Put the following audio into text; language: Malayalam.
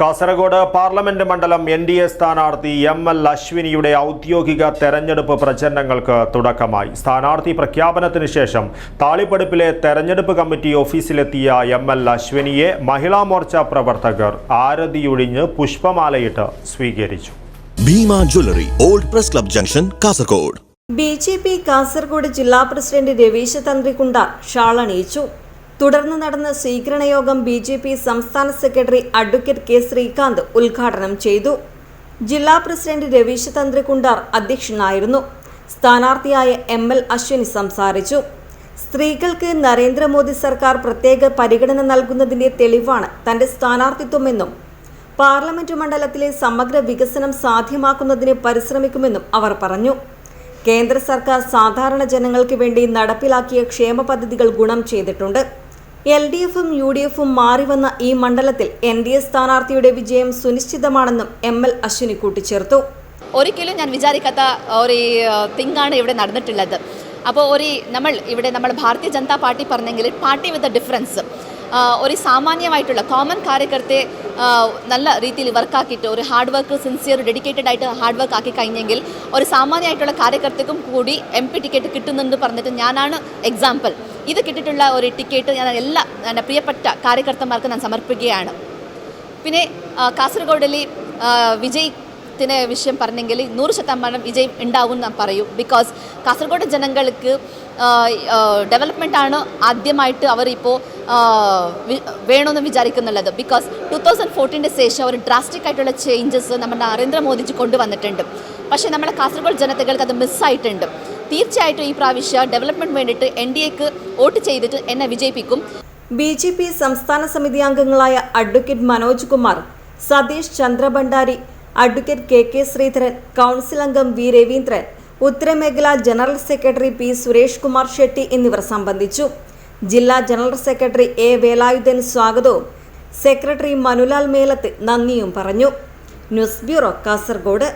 കാസർഗോഡ് പാർലമെന്റ് മണ്ഡലം എൻ ഡി എ സ്ഥാനാർത്ഥി എം എൽ അശ്വിനിയുടെ ഔദ്യോഗിക തെരഞ്ഞെടുപ്പ് പ്രചരണങ്ങൾക്ക് തുടക്കമായി. സ്ഥാനാർത്ഥി പ്രഖ്യാപനത്തിന് ശേഷം താളിപ്പടുപ്പിലെ തെരഞ്ഞെടുപ്പ് കമ്മിറ്റി ഓഫീസിലെത്തിയ എം എൽ അശ്വിനിയെ മഹിളാ മോർച്ച പ്രവർത്തകർ ആരതിയൊഴിഞ്ഞ് പുഷ്പമാലയിട്ട് സ്വീകരിച്ചു. Bhima jewellery old press club junction Kasaragod. B J P Kasaragod ജില്ലാ പ്രസിഡന്റ് രവീശ തന്ത്രികുണ്ട ഷാൾ അണിയിച്ചു തുടർന്ന് നടന്ന സ്വീകരണ യോഗം ബി ജെ പി സംസ്ഥാന സെക്രട്ടറി അഡ്വക്കേറ്റ് കെ ശ്രീകാന്ത് ഉദ്ഘാടനം ചെയ്തു. ജില്ലാ പ്രസിഡന്റ് രവീശ തന്ത്രികുണ്ടാർ അധ്യക്ഷനായിരുന്നു. സ്ഥാനാർത്ഥിയായ എം എൽ അശ്വിനി സംസാരിച്ചു. സ്ത്രീകൾക്ക് നരേന്ദ്രമോദി സർക്കാർ പ്രത്യേക പരിഗണന നൽകുന്നതിന്റെ തെളിവാണ് തന്റെ സ്ഥാനാർത്ഥിത്വമെന്നും പാർലമെന്റ് മണ്ഡലത്തിലെ സമഗ്ര വികസനം സാധ്യമാക്കുന്നതിന് പരിശ്രമിക്കുമെന്നും അവർ പറഞ്ഞു. കേന്ദ്ര സർക്കാർ സാധാരണ ജനങ്ങൾക്ക് വേണ്ടി നടപ്പിലാക്കിയ ക്ഷേമ പദ്ധതികൾ ഗുണം ചെയ്തിട്ടുണ്ട്. എൽ ഡി എഫും യു ഡി എഫും മാറിവന്ന ഈ മണ്ഡലത്തിൽ എൻ ഡി എ സ്ഥാനാർത്ഥിയുടെ വിജയം സുനിശ്ചിതമാണെന്നും എം എൽ അശ്വിനി കൂട്ടിച്ചേർത്തു. ഒരിക്കലും ഞാൻ വിചാരിക്കാത്ത ഒരു തിങ്ങാണ് ഇവിടെ നടന്നിട്ടുള്ളത്. അപ്പോൾ ഒരു നമ്മൾ ഇവിടെ നമ്മൾ ഭാരതീയ ജനതാ പാർട്ടി പറഞ്ഞെങ്കിൽ പാർട്ടി വിത്ത് ഡിഫറൻസ് ഒരു സാമാന്യമായിട്ടുള്ള കോമൺ കാര്യകർത്തെ നല്ല രീതിയിൽ വർക്കാക്കിയിട്ട് ഒരു ഹാർഡ് വർക്ക് സിൻസിയർ ഡെഡിക്കേറ്റഡ് ആയിട്ട് ഹാർഡ് വർക്ക് ആക്കി കഴിഞ്ഞെങ്കിൽ ഒരു സാമാന്യമായിട്ടുള്ള കാര്യകർത്തക്കും കൂടി എം പി ടിക്കറ്റ് കിട്ടുന്നുണ്ട് പറഞ്ഞിട്ട് ഞാനാണ് എക്സാമ്പിൾ ഇത് കിട്ടിയിട്ടുള്ള ഒരു ടിക്കറ്റ് ഞാൻ എല്ലാ എന്റെ പ്രിയപ്പെട്ട കാര്യകർത്തമാർക്ക് ഞാൻ സമർപ്പിക്കുകയാണ്. പിന്നെ കാസർഗോഡിലെ കാസർഗോഡിൽ വിജയത്തിന് വിഷയം പറഞ്ഞെങ്കിൽ നൂറ് ശതമാനം വിജയം ഉണ്ടാവും ഞാൻ പറയും. ബിക്കോസ് കാസർഗോഡ് ജനങ്ങൾക്ക് ഡെവലപ്മെന്റ് ആണ് ആദ്യമായിട്ട് അവരിപ്പോൾ വേണമെന്ന് വിചാരിക്കുന്നുള്ളത്. ബിക്കോസ് ടു തൗസൻഡ് ഫോർട്ടീന്റെ ശേഷം ഒരു ഡ്രാസ്റ്റിക് ആയിട്ടുള്ള ചേഞ്ചസ് നമ്മുടെ നരേന്ദ്രമോദിജി കൊണ്ടുവന്നിട്ടുണ്ട്. പക്ഷേ നമ്മുടെ കാസർഗോഡ് ജനതകൾക്ക് അത് മിസ്സായിട്ടുണ്ട് തീർച്ചയായിട്ടും ഈ പ്രാവശ്യം ഡെവലപ്മെന്റ് വേണ്ടിയിട്ട് എൻ ഡി എക്ക് വോട്ട് ചെയ്തിട്ട് എന്നെ വിജയിപ്പിക്കും. ബി ജെ പി സംസ്ഥാന സമിതി അംഗങ്ങളായ advocate Manoj Kumar Satish Chandrabhandari advocate K K Sreedharan council അംഗം V Raveendran ഉത്തരമേഖല general secretary P Suresh Kumar Shetty എന്നിവർ സംബന്ധിച്ചു. ജില്ലാ ജനറൽ സെക്രട്ടറി എ വേലായുധൻ സ്വാഗതവും സെക്രട്ടറി മനുലാൽ മേലത്ത് നന്ദിയും പറഞ്ഞു. News bureau Kasaragod.